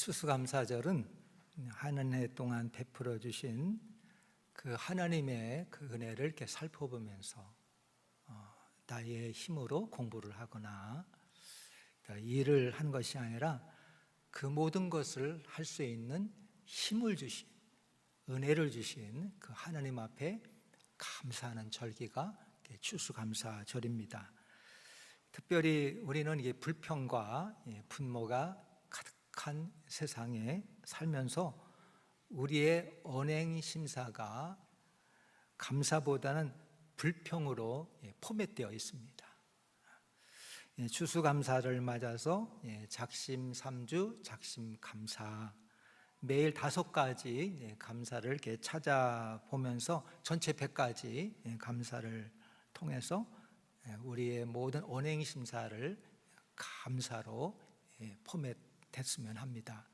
추수감사절은 한해 동안 베풀어 주신 그 하나님의 그 은혜를 이렇게 살펴보면서 어, 나의 힘으로 공부를 하거나 그러니까 일을 한 것이 아니라 그 모든 것을 할 수 있는 힘을 주신 은혜를 주신 그 하나님 앞에 감사하는 절기가 추수감사절입니다. 특별히 우리는 이게 불평과 예, 분모가 가득한 세상에 살면서 우리의 언행 심사가 감사보다는 불평으로 예, 포맷되어 있습니다. 예, 추수감사를 맞아서 예, 작심 삼주, 작심 감사 매일 다섯 가지 예, 감사를 이렇게 찾아보면서 전체 100가지 감사를 통해서 예, 우리의 모든 언행 심사를 감사로 예, 포맷 했으면 합니다.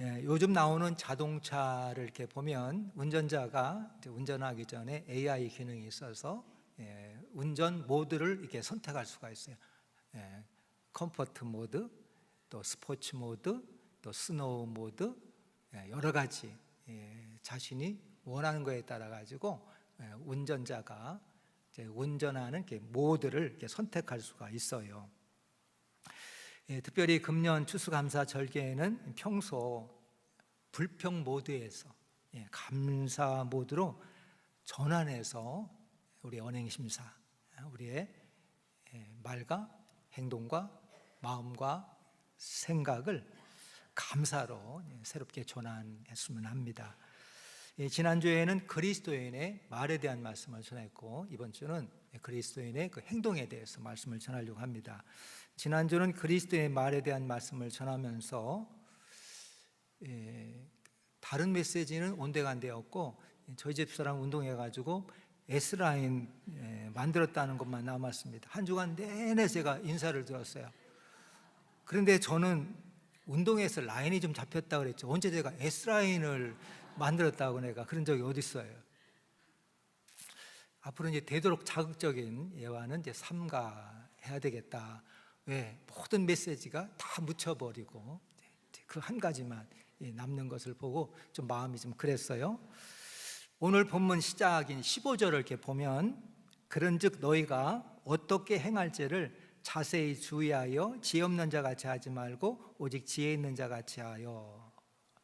예, 요즘 나오는 자동차를 이렇게 보면 운전자가 운전하기 전에 AI 기능이 있어서 예, 운전 모드를 이렇게 선택할 수가 있어요. 예, 컴포트 모드, 또 스포츠 모드, 또 스노우 모드 예, 여러 가지 예, 자신이 원하는 거에 따라 가지고 예, 운전자가 운전하는 이렇게 모드를 이렇게 선택할 수가 있어요. 예, 특별히 금년 추수감사 절개에는 평소 불평 모드에서 예, 감사 모드로 전환해서 우리 언행심사, 우리의 예, 말과 행동과 마음과 생각을 감사로 예, 새롭게 전환했으면 합니다. 예, 지난주에는 그리스도인의 말에 대한 말씀을 전했고 이번 주는 그리스도인의 그 행동에 대해서 말씀을 전하려고 합니다. 지난주는 그리스도의 말에 대한 말씀을 전하면서 예, 다른 메시지는 온데간데였고 저희 집사람 운동해가지고 S라인 예, 만들었다는 것만 남았습니다. 한 주간 내내 제가 인사를 들었어요. 그런데 저는 운동에서 라인이 좀 잡혔다 그랬죠. 언제 제가 S라인을 만들었다고 내가 그런 적이 어디 있어요? 앞으로 이제 되도록 자극적인 예화는 이제 삼가해야 되겠다. 왜 모든 메시지가 다 묻혀버리고 그 한 가지만 남는 것을 보고 좀 마음이 좀 그랬어요. 오늘 본문 시작인 15절을 이렇게 보면 그런즉 너희가 어떻게 행할지를 자세히 주의하여 지혜 없는 자 같이 하지 말고 오직 지혜 있는 자 같이 하여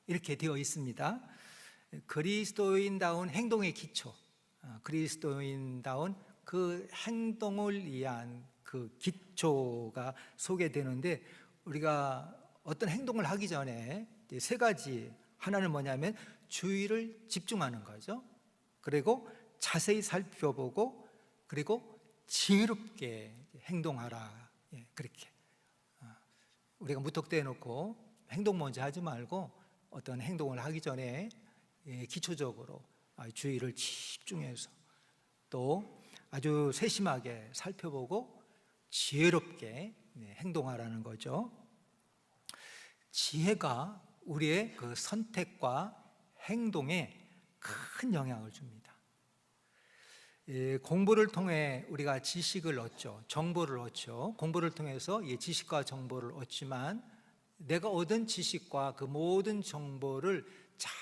이렇게 되어 있습니다. 그리스도인다운 행동의 기초, 아, 그리스도인다운 그 행동을 위한 그 기초가 소개되는데 우리가 어떤 행동을 하기 전에 세 가지 하나는 뭐냐면 주의를 집중하는 거죠. 그리고 자세히 살펴보고 그리고 지혜롭게 행동하라. 예, 그렇게 아, 우리가 무턱대해 놓고 행동 먼저 하지 말고 어떤 행동을 하기 전에 예, 기초적으로 아, 주의를 집중해서 또 아주 세심하게 살펴보고 지혜롭게 네, 행동하라는 거죠. 지혜가 우리의 그 선택과 행동에 큰 영향을 줍니다. 예, 공부를 통해 우리가 지식을 얻죠. 정보를 얻죠. 공부를 통해서 지식과 정보를 얻지만 내가 얻은 지식과 그 모든 정보를 잘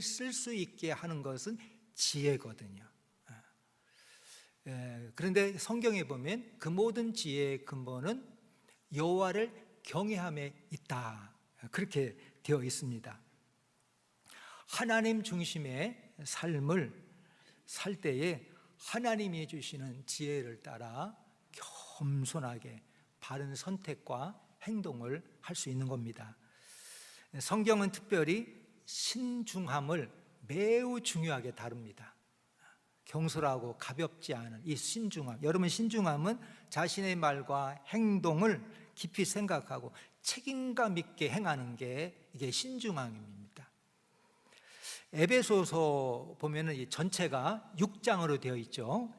쓸 수 있게 하는 것은 지혜거든요. 예, 그런데 성경에 보면 그 모든 지혜의 근본은 여호와를 경외함에 있다. 그렇게 되어 있습니다. 하나님 중심의 삶을 살 때에 하나님이 주시는 지혜를 따라 겸손하게 바른 선택과 행동을 할 수 있는 겁니다. 성경은 특별히 신중함을 매우 중요하게 다룹니다. 경솔하고 가볍지 않은 이 신중함. 여러분 신중함은 자신의 말과 행동을 깊이 생각하고 책임감 있게 행하는 게 이게 신중함입니다. 에베소서 보면은 이 전체가 6장으로 되어 있죠.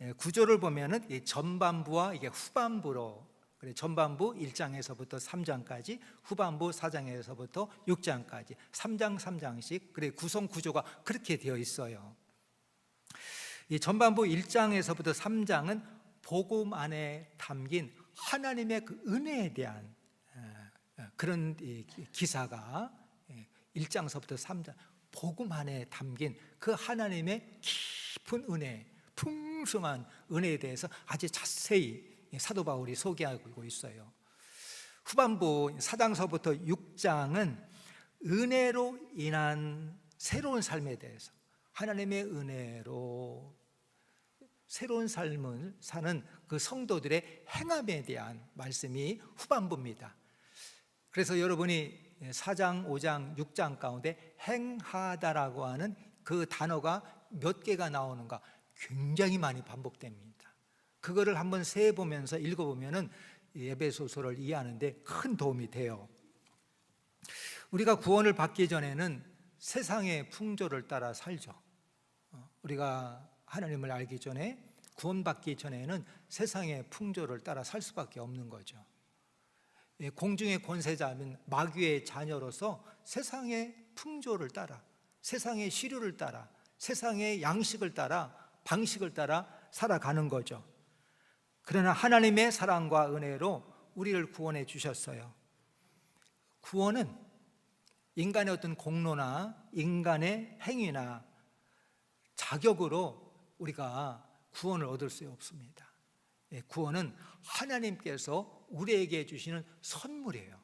예, 구조를 보면은 이 전반부와 이게 후반부로 그래 전반부 1장에서부터 3장까지 후반부 4장에서부터 6장까지 3장 3장씩 그래 구성 구조가 그렇게 되어 있어요. 이 전반부 1장에서부터 3장은 복음 안에 담긴 하나님의 그 은혜에 대한 그런 이 기사가 1장서부터 3장 복음 안에 담긴 그 하나님의 깊은 은혜, 풍성한 은혜에 대해서 아주 자세히 사도 바울이 소개하고 있어요. 후반부 4장서부터 6장은 은혜로 인한 새로운 삶에 대해서 하나님의 은혜로 새로운 삶을 사는 그 성도들의 행함에 대한 말씀이 후반부입니다. 그래서 여러분이 4장, 5장, 6장 가운데 행하다라고 하는 그 단어가 몇 개가 나오는가 굉장히 많이 반복됩니다. 그거를 한번 세 보면서 읽어 보면은 예배소서를 이해하는데 큰 도움이 돼요. 우리가 구원을 받기 전에는 세상의 풍조를 따라 살죠. 어, 우리가 하나님을 알기 전에 구원받기 전에는 세상의 풍조를 따라 살 수밖에 없는 거죠. 예, 공중의 권세자면 마귀의 자녀로서 세상의 풍조를 따라 세상의 시류를 따라 세상의 양식을 따라 방식을 따라 살아가는 거죠. 그러나 하나님의 사랑과 은혜로 우리를 구원해 주셨어요. 구원은 인간의 어떤 공로나 인간의 행위나 자격으로 우리가 구원을 얻을 수 없습니다. 예, 구원은 하나님께서 우리에게 주시는 선물이에요.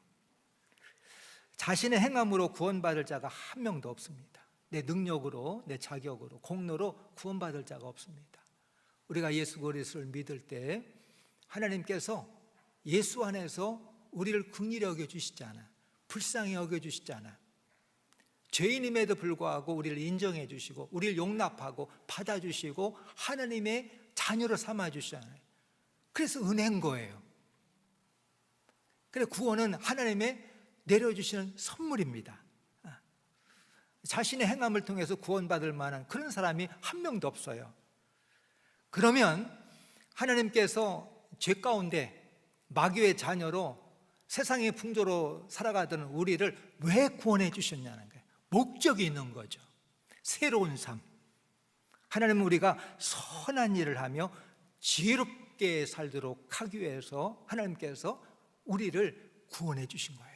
자신의 행함으로 구원받을 자가 한 명도 없습니다. 내 능력으로, 내 자격으로, 공로로 구원받을 자가 없습니다. 우리가 예수 그리스도를 믿을 때 하나님께서 예수 안에서 우리를 긍휼히 여겨 주시지 않아. 불쌍히 여겨 주시지 않아. 죄인임에도 불구하고 우리를 인정해 주시고 우리를 용납하고 받아 주시고 하나님의 자녀로 삼아 주시잖아요. 그래서 은혜인 거예요. 그래 구원은 하나님의 내려주시는 선물입니다. 아. 자신의 행함을 통해서 구원받을 만한 그런 사람이 한 명도 없어요. 그러면 하나님께서 죄 가운데 마귀의 자녀로 세상의 풍조로 살아가던 우리를 왜 구원해 주셨냐는 거예요. 목적이 있는 거죠. 새로운 삶. 하나님은 우리가 선한 일을 하며 지혜롭게 살도록 하기 위해서 하나님께서 우리를 구원해 주신 거예요.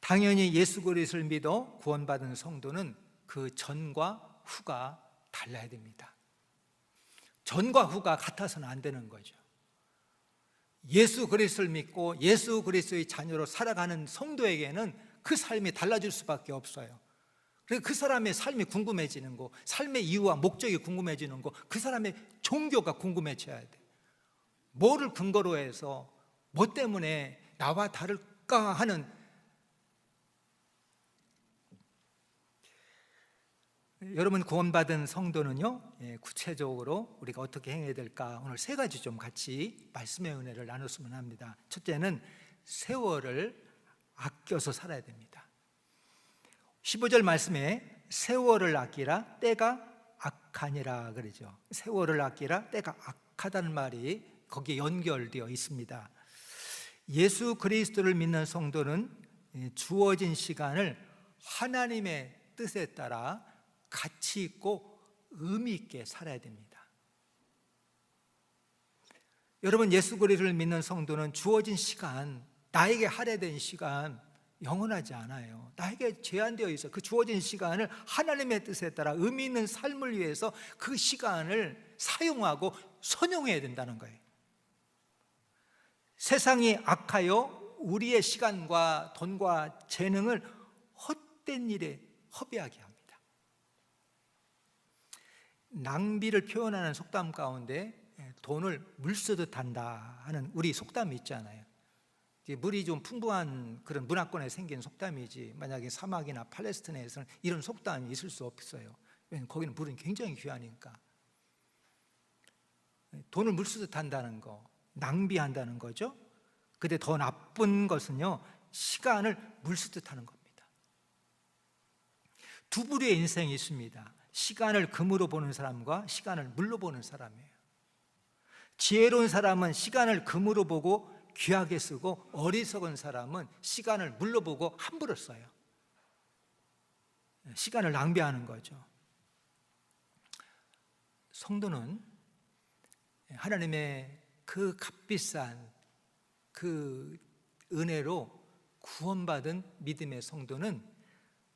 당연히 예수 그리스도를 믿어 구원받은 성도는 그 전과 후가 달라야 됩니다. 전과 후가 같아서는 안 되는 거죠. 예수 그리스도를 믿고 예수 그리스도의 자녀로 살아가는 성도에게는 그 삶이 달라질 수밖에 없어요. 그래서 그 사람의 삶이 궁금해지는 거, 삶의 이유와 목적이 궁금해지는 거, 그 사람의 종교가 궁금해져야 돼. 뭐를 근거로 해서 뭐 때문에 나와 다를까 하는 여러분 구원받은 성도는요 예, 구체적으로 우리가 어떻게 행해야 될까 오늘 세 가지 좀 같이 말씀의 은혜를 나눴으면 합니다. 첫째는 세월을 아껴서 살아야 됩니다. 15절 말씀에 세월을 아끼라 때가 악하니라 그러죠. 세월을 아끼라 때가 악하다는 말이 거기에 연결되어 있습니다. 예수 그리스도를 믿는 성도는 예, 주어진 시간을 하나님의 뜻에 따라 가치 있고 의미 있게 살아야 됩니다. 여러분 예수 그리스도를 믿는 성도는 주어진 시간, 나에게 할애된 시간 영원하지 않아요. 나에게 제한되어 있어. 그 주어진 시간을 하나님의 뜻에 따라 의미 있는 삶을 위해서 그 시간을 사용하고 선용해야 된다는 거예요. 세상이 악하여 우리의 시간과 돈과 재능을 헛된 일에 허비하게 합니다. 낭비를 표현하는 속담 가운데 예, 돈을 물 쓰듯 한다 하는 우리 속담이 있잖아요. 물이 좀 풍부한 그런 문화권에 생긴 속담이지 만약에 사막이나 팔레스타인에서는 이런 속담이 있을 수 없어요. 왜냐하면 거기는 물은 굉장히 귀하니까. 예, 돈을 물 쓰듯 한다는 거, 낭비한다는 거죠. 근데 더 나쁜 것은요, 시간을 물 쓰듯 하는 겁니다. 두 부류의 인생이 있습니다. 시간을 금으로 보는 사람과 시간을 물로 보는 사람이에요. 지혜로운 사람은 시간을 금으로 보고 귀하게 쓰고 어리석은 사람은 시간을 물로 보고 함부로 써요. 시간을 낭비하는 거죠. 성도는 하나님의 그 값비싼 그 은혜로 구원받은 믿음의 성도는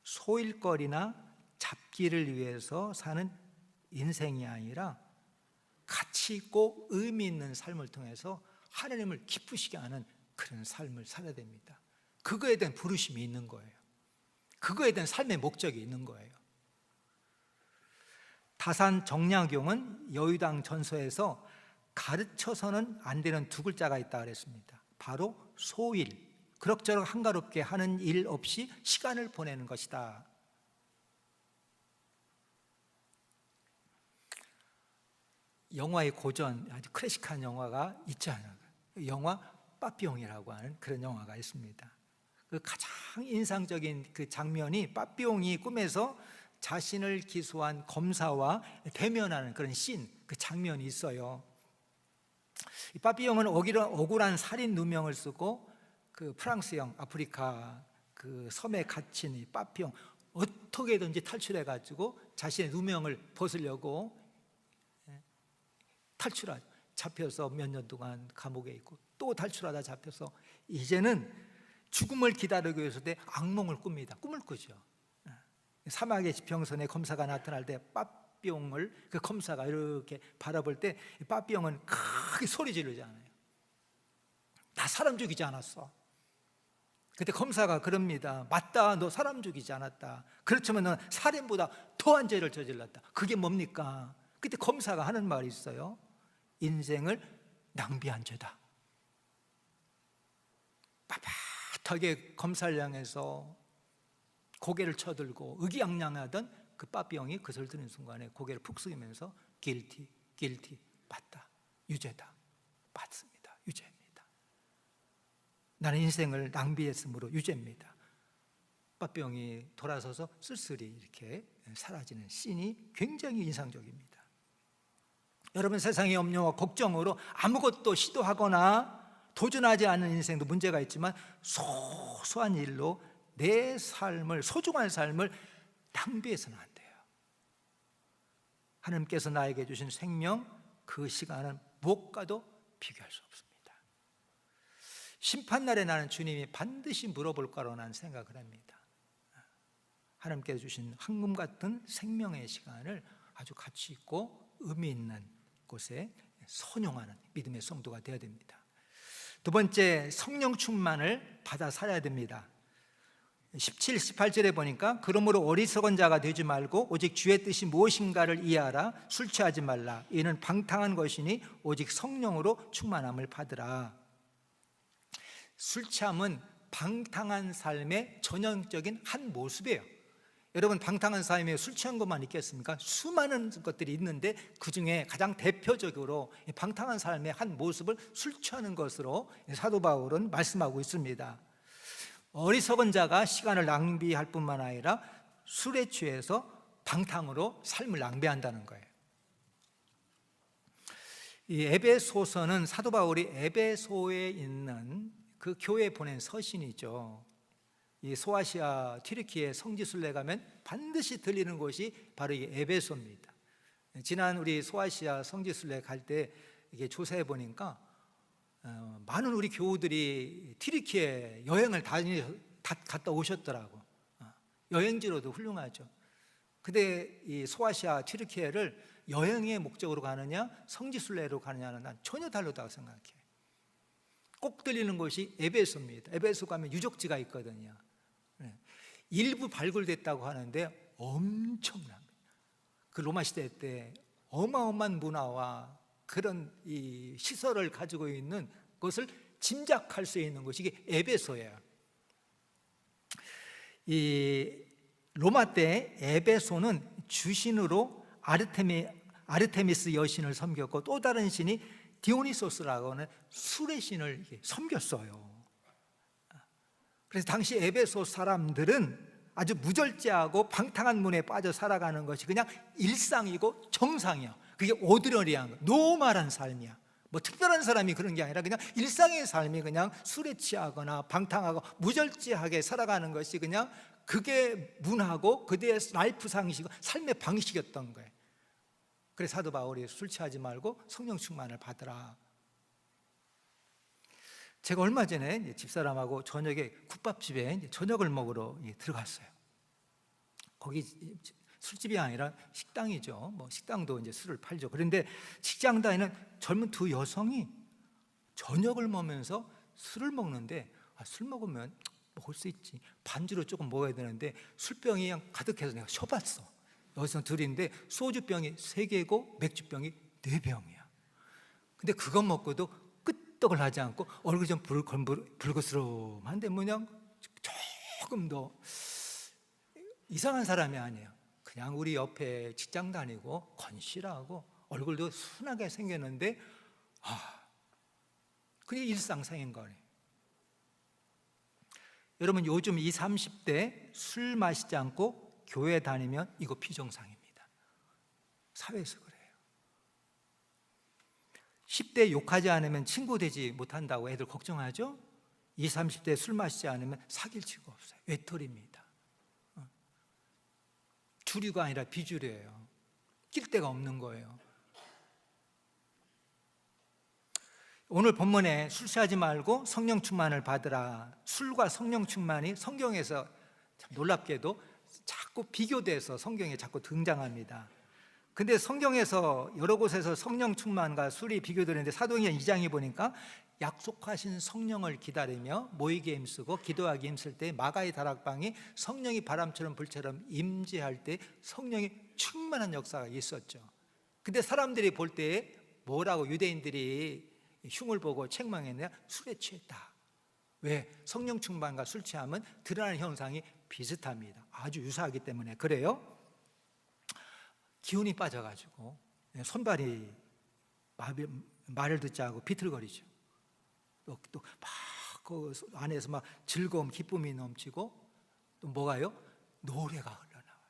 소일거리나 잡기를 위해서 사는 인생이 아니라 가치 있고 의미 있는 삶을 통해서 하나님을 기쁘시게 하는 그런 삶을 살아야 됩니다. 그거에 대한 부르심이 있는 거예요. 그거에 대한 삶의 목적이 있는 거예요. 다산 정약용은 여의당 전서에서 가르쳐서는 안 되는 두 글자가 있다 그랬습니다. 바로 소일. 그럭저럭 한가롭게 하는 일 없이 시간을 보내는 것이다. 영화의 고전 아주 클래식한 영화가 있잖아요. 영화 빠삐용이라고 하는 그런 영화가 있습니다. 그 가장 인상적인 그 장면이 빠삐용이 꿈에서 자신을 기소한 검사와 대면하는 그런 씬, 그 장면이 있어요. 이 빠삐용은 억울한, 살인 누명을 쓰고 그 프랑스형 아프리카 그 섬에 갇힌 이 빠삐용 어떻게든지 탈출해 가지고 자신의 누명을 벗으려고 예, 탈출하죠. 잡혀서 몇 년 동안 감옥에 있고 또 탈출하다 잡혀서 이제는 죽음을 기다리기 위해서 내 악몽을 꿉니다. 꿈을 꾸죠. 예. 사막의 지평선에 검사가 나타날 때 빠삐용을 그 검사가 이렇게 바라볼 때이 빠삐용은 크게 소리 지르잖아요. 나 사람 죽이지 않았어. 그때 검사가 그럽니다. 맞다. 너 사람 죽이지 않았다. 그렇지만 넌 살인보다 더한 죄를 저질렀다. 그게 뭡니까? 그때 검사가 하는 말이 있어요. 인생을 낭비한 죄다. 빳빳하게 검사를 향해서 고개를 쳐들고 의기양양하던 그 빠삐용이 그걸 드는 순간에 고개를 푹 숙이면서 길티, 길티, 맞다, 유죄다, 맞습니다, 유죄입니다. 나는 인생을 낭비했으므로 유죄입니다. 빠삐용이 돌아서서 쓸쓸히 이렇게 사라지는 씬이 굉장히 인상적입니다. 여러분 세상의 염려와 걱정으로 아무것도 시도하거나 도전하지 않는 인생도 문제가 있지만 소소한 일로 내 삶을 소중한 삶을 낭비해서는 안 돼요. 하나님께서 나에게 주신 생명 그 시간은 무엇과도 비교할 수 없습니다. 심판날에 나는 주님이 반드시 물어볼 거라고 나는 생각을 합니다. 하나님께서 주신 황금 같은 생명의 시간을 아주 가치 있고 의미 있는 곳에 선용하는 믿음의 성도가 되어야 됩니다. 두 번째 성령 충만을 받아 살아야 됩니다. 17, 18절에 보니까 그러므로 어리석은 자가 되지 말고 오직 주의 뜻이 무엇인가를 이해하라 술 취하지 말라 이는 방탕한 것이니 오직 성령으로 충만함을 받으라 술 취함은 방탕한 삶의 전형적인 한 모습이에요 여러분 방탕한 삶에 술 취한 것만 있겠습니까? 수많은 것들이 있는데 그 중에 가장 대표적으로 방탕한 삶의 한 모습을 술 취하는 것으로 사도 바울은 말씀하고 있습니다 어리석은 자가 시간을 낭비할 뿐만 아니라 술에 취해서 방탕으로 삶을 낭비한다는 거예요. 이 에베소서는 사도 바울이 에베소에 있는 그 교회에 보낸 서신이죠. 이 소아시아 튀르키예 성지순례 가면 반드시 들리는 곳이 바로 이 에베소입니다. 지난 우리 소아시아 성지순례 갈 때 이게 조사해 보니까 어, 많은 우리 교우들이 튀르키예 여행을 다니 다, 갔다 오셨더라고. 어, 여행지로도 훌륭하죠. 근데 이 소아시아 튀르키예를 여행의 목적으로 가느냐 성지순례로 가느냐는 난 전혀 다르다고 생각해. 꼭 들리는 것이 에베소입니다. 에베소 가면 유적지가 있거든요. 네. 일부 발굴됐다고 하는데 엄청납니다. 그 로마 시대 때 어마어마한 문화와 그런 이 시설을 가지고 있는 것을 짐작할 수 있는 것이 이게 에베소예요. 이 로마 때 에베소는 주신으로 아르테미 아르테미스 여신을 섬겼고 또 다른 신이 디오니소스라고 하는 술의 신을 섬겼어요. 그래서 당시 에베소 사람들은 아주 무절제하고 방탕한 문에 빠져 살아가는 것이 그냥 일상이고 정상이야. 그게 오드러리한 노말한 삶이야. 뭐 특별한 사람이 그런 게 아니라 그냥 일상의 삶이 그냥 술에 취하거나 방탕하고 무절제하게 살아가는 것이 그냥 그게 문화고 그대의 라이프 상식이고 삶의 방식이었던 거예요. 그래서 사도 바울이 술 취하지 말고 성령 충만을 받으라. 제가 얼마 전에 집사람하고 저녁에 국밥집에 저녁을 먹으러 예, 들어갔어요. 거기 술집이 아니라 식당이죠. 뭐 식당도 이제 술을 팔죠. 그런데 직장 다니는 젊은 두 여성이 저녁을 먹으면서 술을 먹는데 아, 술 먹으면 먹을 수 있지. 반주로 조금 먹어야 되는데 술병이 그냥 가득해서 내가 쉬어봤어. 여기서 둘인데 소주병이 세 개고 맥주병이 네 병이야. 근데 그것 먹고도 끄떡을 하지 않고 얼굴이 좀 붉은 불그스름한데 뭐냐 조금 더 이상한 사람이 아니에요. 그냥 우리 옆에 직장 다니고 건실하고 얼굴도 순하게 생겼는데 아 그게 일상생인 거네. 여러분 요즘 20, 30대 술 마시지 않고 교회 다니면 이거 비정상입니다. 사회에서. 10대 욕하지 않으면 친구 되지 못한다고 애들 걱정하죠? 20, 30대 술 마시지 않으면 사귈 치가 없어요. 외톨입니다. 어. 주류가 아니라 비주류예요. 낄 데가 없는 거예요. 오늘 본문에 술 취하지 말고 성령 충만을 받으라. 술과 성령 충만이 성경에서 참 놀랍게도 자꾸 비교돼서 성경에 자꾸 등장합니다. 근데 성경에서 여러 곳에서 성령 충만과 술이 비교되는데 사도행전 2장에 보니까 약속하신 성령을 기다리며 모이게 힘쓰고 기도하기 힘쓸 때 마가의 다락방이 성령이 바람처럼 불처럼 임재할 때 성령이 충만한 역사가 있었죠. 근데 사람들이 볼 때 뭐라고 유대인들이 흉을 보고 책망했냐? 술에 취했다. 왜? 성령 충만과 술 취함은 드러나는 현상이 비슷합니다. 아주 유사하기 때문에 그래요. 기운이 빠져가지고 손발이 말을 듣지 않고 비틀거리죠. 또막 그 안에서 막 즐거움, 기쁨이 넘치고 또 뭐가요? 노래가 흘러나와요.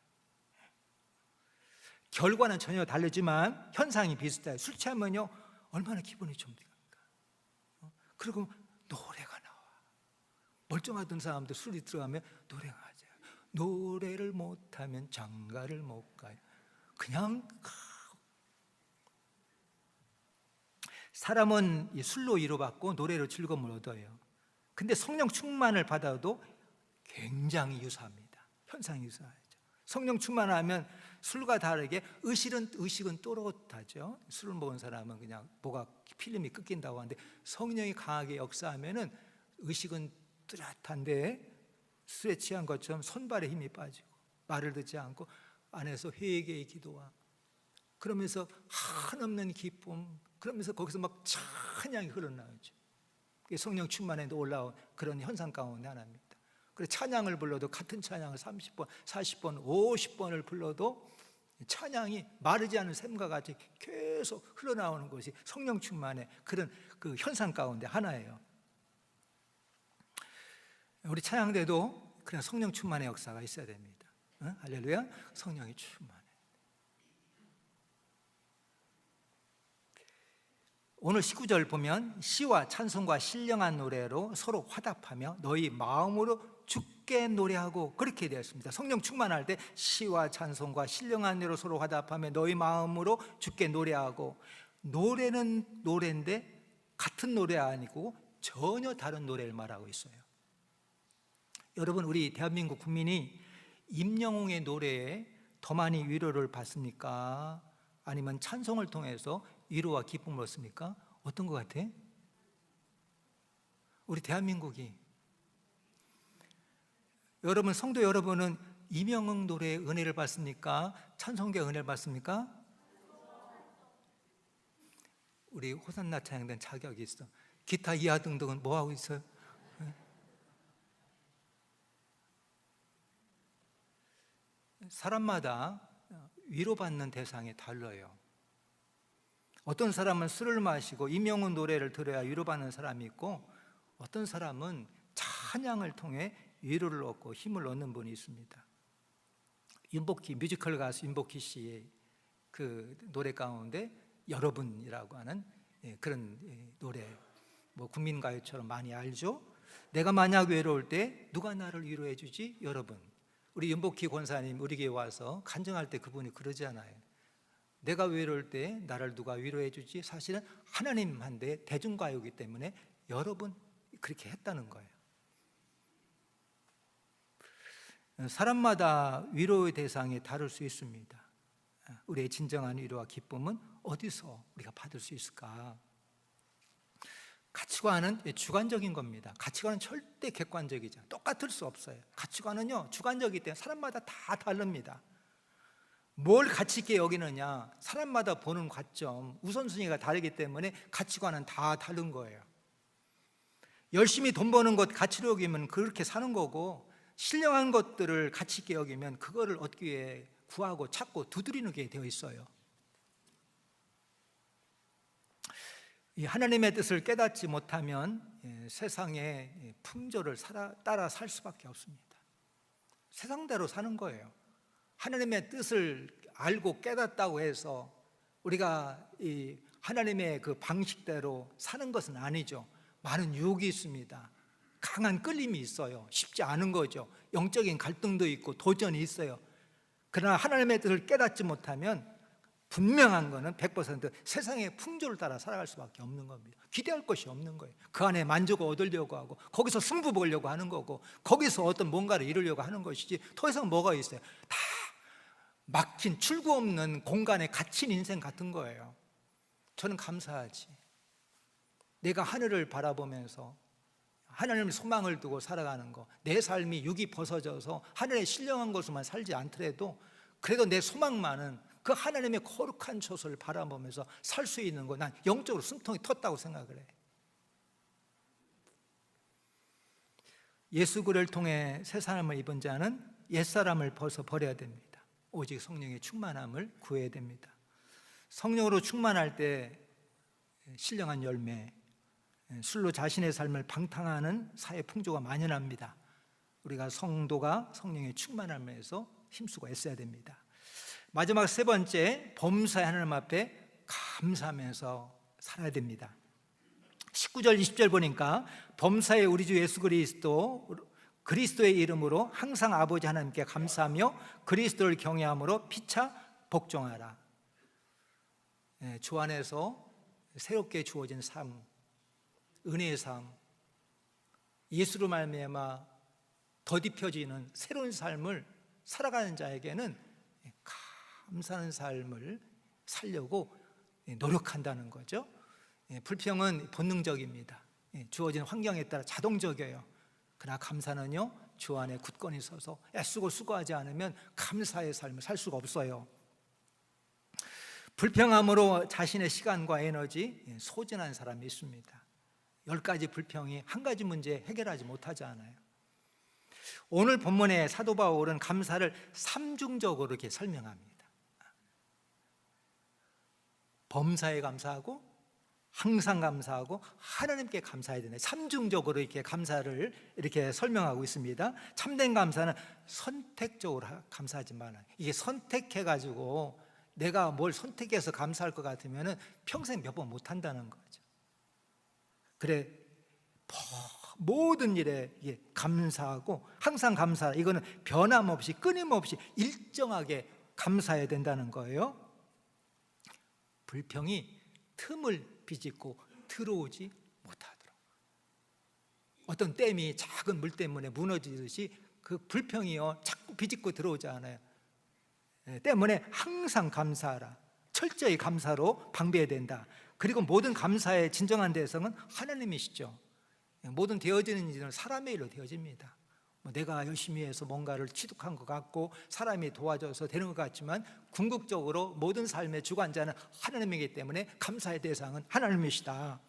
결과는 전혀 다르지만 현상이 비슷해요. 술 취하면요 얼마나 기분이 좋습니까? 그리고 노래가 나와. 멀쩡하던 사람도 술이 들어가면 노래가 하죠. 노래를 못하면 장가를 못 가요. 그냥 사람은 술로 위로받고 노래로 즐거움을 얻어요. 근데 성령 충만을 받아도 굉장히 유사합니다. 현상이 유사하죠. 성령 충만하면 술과 다르게 의식은 의식은 또렷하죠. 술을 먹은 사람은 그냥 뭐가 필름이 끊긴다고 하는데 성령이 강하게 역사하면은 의식은 뚜렷한데 술에 취한 것처럼 손발에 힘이 빠지고 말을 듣지 않고 안에서 회개의 기도와 그러면서 한없는 기쁨 그러면서 거기서 막 찬양이 흘러나오죠. 성령 충만에 올라온 그런 현상 가운데 하나입니다. 그래 찬양을 불러도 같은 찬양을 30번, 40번, 50번을 불러도 찬양이 마르지 않은 샘과 같이 계속 흘러나오는 것이 성령 충만의 그런 그 현상 가운데 하나예요. 우리 찬양대도 그런 성령 충만의 역사가 있어야 됩니다. 어? 할렐루야. 성령이 충만해. 오늘 19절 보면 시와 찬송과 신령한 노래로 서로 화답하며 너희 마음으로 죽게 노래하고 그렇게 되었습니다. 성령 충만할 때 시와 찬송과 신령한 노래로 서로 화답하며 너희 마음으로 죽게 노래하고 노래는 노래인데 같은 노래 아니고 전혀 다른 노래를 말하고 있어요. 여러분 우리 대한민국 국민이 임영웅의 노래에 더 많이 위로를 받습니까? 아니면 찬송을 통해서 위로와 기쁨을 얻습니까? 어떤 것 같아? 우리 대한민국이 여러분 성도 여러분은 이명웅 노래의 은혜를 받습니까? 찬송계 은혜를 받습니까? 우리 호산나 찬양된 자격이 있어. 기타 이하 등등은 뭐 하고 있어요? 사람마다 위로받는 대상이 달라요. 어떤 사람은 술을 마시고 이명훈 노래를 들어야 위로받는 사람이 있고 어떤 사람은 찬양을 통해 위로를 얻고 힘을 얻는 분이 있습니다. 윤복희 뮤지컬 가수 윤복희 씨의 그 노래 가운데 여러분이라고 하는 예, 그런 예, 노래 뭐 국민가요처럼 많이 알죠. 내가 만약 외로울 때 누가 나를 위로해 주지? 여러분. 우리 윤복희 권사님 우리 교회 와서 간증할 때 그분이 그러잖아요. 내가 외로울 때 나를 누가 위로해 주지? 사실은 하나님한테 대중가요기 때문에 여러분 그렇게 했다는 거예요. 사람마다 위로의 대상이 다를 수 있습니다. 우리의 진정한 위로와 기쁨은 어디서 우리가 받을 수 있을까? 가치관은 주관적인 겁니다. 가치관은 절대 객관적이죠. 똑같을 수 없어요. 가치관은요, 주관적이기 때문에 사람마다 다 다릅니다. 뭘 가치 있게 여기느냐, 사람마다 보는 관점, 우선순위가 다르기 때문에 가치관은 다 다른 거예요. 열심히 돈 버는 것 가치로 여기면 그렇게 사는 거고, 신령한 것들을 가치 있게 여기면 그거를 얻기 위해 구하고 찾고 두드리는 게 되어 있어요. 이 하나님의 뜻을 깨닫지 못하면 예, 세상의 풍조를 따라 살 수밖에 없습니다. 세상대로 사는 거예요. 하나님의 뜻을 알고 깨닫다고 해서 우리가 이 하나님의 그 방식대로 사는 것은 아니죠. 많은 유혹이 있습니다. 강한 끌림이 있어요. 쉽지 않은 거죠. 영적인 갈등도 있고 도전이 있어요. 그러나 하나님의 뜻을 깨닫지 못하면 분명한 거는 100% 세상의 풍조를 따라 살아갈 수밖에 없는 겁니다. 기대할 것이 없는 거예요. 그 안에 만족을 얻으려고 하고 거기서 승부 보려고 하는 거고 거기서 어떤 뭔가를 이루려고 하는 것이지 더 이상 뭐가 있어요? 다 막힌 출구 없는 공간에 갇힌 인생 같은 거예요. 저는 감사하지. 내가 하늘을 바라보면서 하나님의 소망을 두고 살아가는 거, 내 삶이 육이 벗어져서 하늘의 신령한 것으로만 살지 않더라도 그래도 내 소망만은 그 하나님의 거룩한 조소를 바라보면서 살 수 있는 거, 난 영적으로 숨통이 텄다고 생각을 해. 예수 그를 통해 새 사람을 입은 자는 옛 사람을 벗어 버려야 됩니다. 오직 성령의 충만함을 구해야 됩니다. 성령으로 충만할 때 신령한 열매, 술로 자신의 삶을 방탕하는 사회 풍조가 만연합니다. 우리가 성도가 성령의 충만함에서 힘쓰고 애써야 됩니다. 마지막 세 번째 범사의 하나님 앞에 감사하면서 살아야 됩니다. 19절 20절 보니까 범사의 우리 주 예수 그리스도 그리스도의 이름으로 항상 아버지 하나님께 감사하며 그리스도를 경외함으로 피차 복종하라. 예, 주 안에서 새롭게 주어진 삶, 은혜의 삶, 예수로 말미암아 더딥혀지는 새로운 삶을 살아가는 자에게는 감사하는 삶을 살려고 노력한다는 거죠. 예, 불평은 본능적입니다. 예, 주어진 환경에 따라 자동적이에요. 그러나 감사는요, 주 안에 굳건히 서서 애쓰고 수고하지 않으면 감사의 삶을 살 수가 없어요. 불평함으로 자신의 시간과 에너지 예, 소진한 사람이 있습니다. 열 가지 불평이 한 가지 문제 해결하지 못하지 않아요. 오늘 본문의 사도 바울은 감사를 삼중적으로 이렇게 설명합니다. 범사에 감사하고 항상 감사하고 하나님께 감사해야 되네. 삼중적으로 이렇게 감사를 이렇게 설명하고 있습니다. 참된 감사는 선택적으로 감사하지 말아요. 이게 선택해 가지고 내가 뭘 선택해서 감사할 것 같으면은 평생 몇 번 못 한다는 거죠. 그래 모든 일에 감사하고 항상 감사. 이거는 변함없이 끊임없이 일정하게 감사해야 된다는 거예요. 불평이 틈을 비집고 들어오지 못하도록 어떤 댐이 작은 물 때문에 무너지듯이 그 불평이요 자꾸 비집고 들어오지 않아요. 예, 때문에 항상 감사하라. 철저히 감사로 방비해야 된다. 그리고 모든 감사의 진정한 대상은 하나님이시죠. 예, 모든 되어지는 일은 사람의 일로 되어집니다. 뭐 내가 열심히 해서 뭔가를 취득한 것 같고 사람이 도와줘서 되는 것 같지만 궁극적으로 모든 삶의 주관자는 하나님이기 때문에 감사의 대상은 하나님이시다.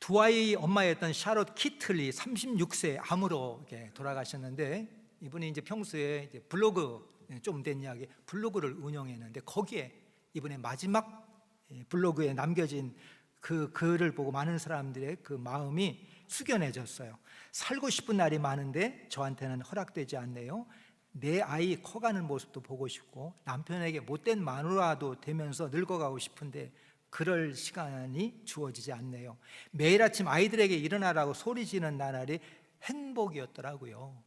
두 아이 엄마였던 샤롯 키틀리 36세 암으로 돌아가셨는데 이분이 이제 평소에 이제 블로그 좀 된 이야기 블로그를 운영했는데 거기에 이분의 마지막 블로그에 남겨진 그 글을 보고 많은 사람들의 그 마음이 숙연해졌어요. 살고 싶은 날이 많은데 저한테는 허락되지 않네요. 내 아이 커가는 모습도 보고 싶고 남편에게 못된 마누라도 되면서 늙어가고 싶은데 그럴 시간이 주어지지 않네요. 매일 아침 아이들에게 일어나라고 소리 지는 나날이 행복이었더라고요.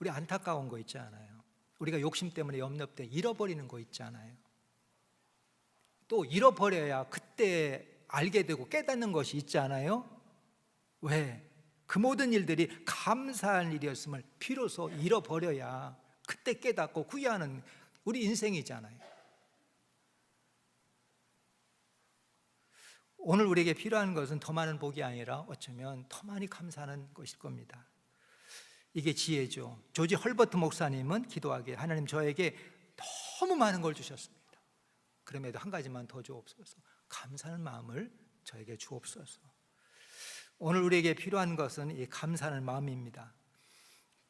우리 안타까운 거 있지 않아요? 우리가 욕심 때문에 염려 때 잃어버리는 거 있지 않아요? 또 잃어버려야 그때 알게 되고 깨닫는 것이 있지 않아요? 왜? 그 모든 일들이 감사할 일이었음을 비로소 잃어버려야 그때 깨닫고 후회하는 우리 인생이잖아요. 오늘 우리에게 필요한 것은 더 많은 복이 아니라 어쩌면 더 많이 감사하는 것일 겁니다. 이게 지혜죠. 조지 헐버트 목사님은 기도하기에 하나님 저에게 너무 많은 걸 주셨습니다. 그럼에도 한 가지만 더 주옵소서. 감사하는 마음을 저에게 주옵소서. 오늘 우리에게 필요한 것은 이 감사하는 마음입니다.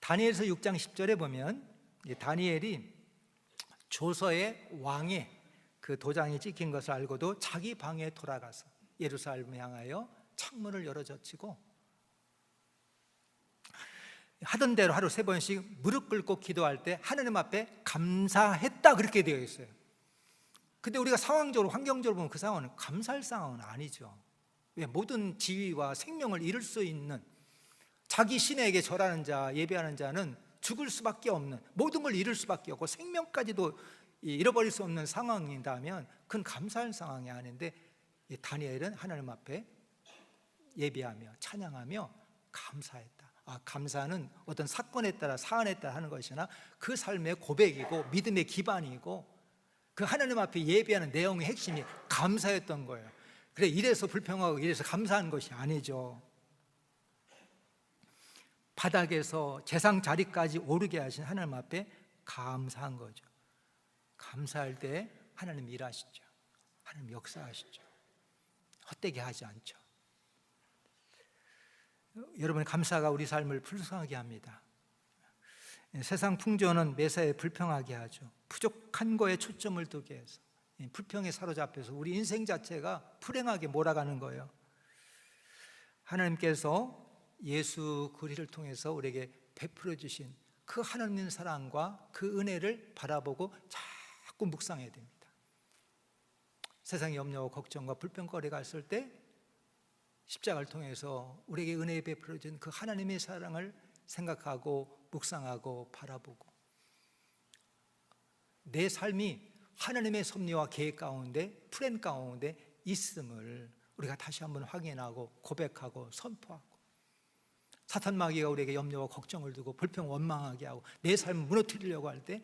다니엘서 6장 10절에 보면 이 다니엘이 조서의 왕의 그 도장이 찍힌 것을 알고도 자기 방에 돌아가서 예루살렘을 향하여 창문을 열어 젖히고 하던 대로 하루 세 번씩 무릎 꿇고 기도할 때 하나님 앞에 감사했다 그렇게 되어 있어요. 근데 우리가 상황적으로 환경적으로 보면 그 상황은 감사할 상황은 아니죠. 왜 모든 지위와 생명을 잃을 수 있는 자기 신에게 절하는 자, 예배하는 자는 죽을 수밖에 없는 모든 걸 잃을 수밖에 없고 생명까지도 잃어버릴 수 없는 상황이라면 그건 감사할 상황이 아닌데 이 다니엘은 하나님 앞에 예배하며 찬양하며 감사했다. 아, 감사는 어떤 사건에 따라 사안에 따라 하는 것이나 그 삶의 고백이고 믿음의 기반이고 그 하나님 앞에 예배하는 내용의 핵심이 감사였던 거예요. 그래 이래서 불평하고 이래서 감사한 것이 아니죠. 바닥에서 재상 자리까지 오르게 하신 하나님 앞에 감사한 거죠. 감사할 때 하나님 일하시죠. 하나님 역사하시죠. 헛되게 하지 않죠. 여러분 감사가 우리 삶을 풍성하게 합니다. 세상 풍조는 매사에 불평하게 하죠. 부족한 거에 초점을 두게 해서 불평에 사로잡혀서 우리 인생 자체가 불행하게 몰아가는 거예요. 하나님께서 예수 그리를 통해서 우리에게 베풀어 주신 그 하나님 사랑과 그 은혜를 바라보고 자꾸 묵상해야 됩니다. 세상의 염려와 걱정과 불평거리가 있을 때 십자가를 통해서 우리에게 은혜 베풀어 준 그 하나님의 사랑을 생각하고 묵상하고 바라보고 내 삶이 하나님의 섭리와 계획 가운데 플랜 가운데 있음을 우리가 다시 한번 확인하고 고백하고 선포하고 사탄 마귀가 우리에게 염려와 걱정을 두고 불평 원망하게 하고 내 삶을 무너뜨리려고 할 때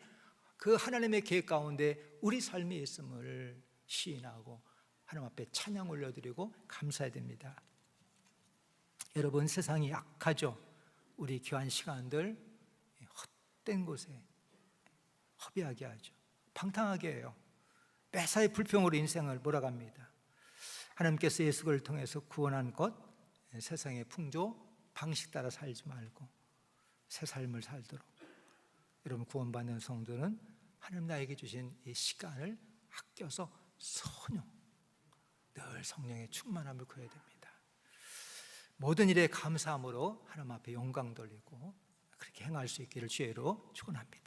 그 하나님의 계획 가운데 우리 삶이 있음을 시인하고 하나님 앞에 찬양 올려드리고 감사해야 됩니다. 여러분 세상이 약하죠. 우리 귀한 시간들 헛된 곳에 허비하게 하죠. 방탕하게 해요. 매사에 불평으로 인생을 몰아갑니다. 하나님께서 예수를 통해서 구원한 것, 세상의 풍조, 방식 따라 살지 말고 새 삶을 살도록 여러분 구원받는 성도는 하나님 나에게 주신 이 시간을 아껴서 선용 늘 성령의 충만함을 구해야 됩니다. 모든 일에 감사함으로 하나님 앞에 영광 돌리고 그렇게 행할 수 있기를 주의로 축원합니다.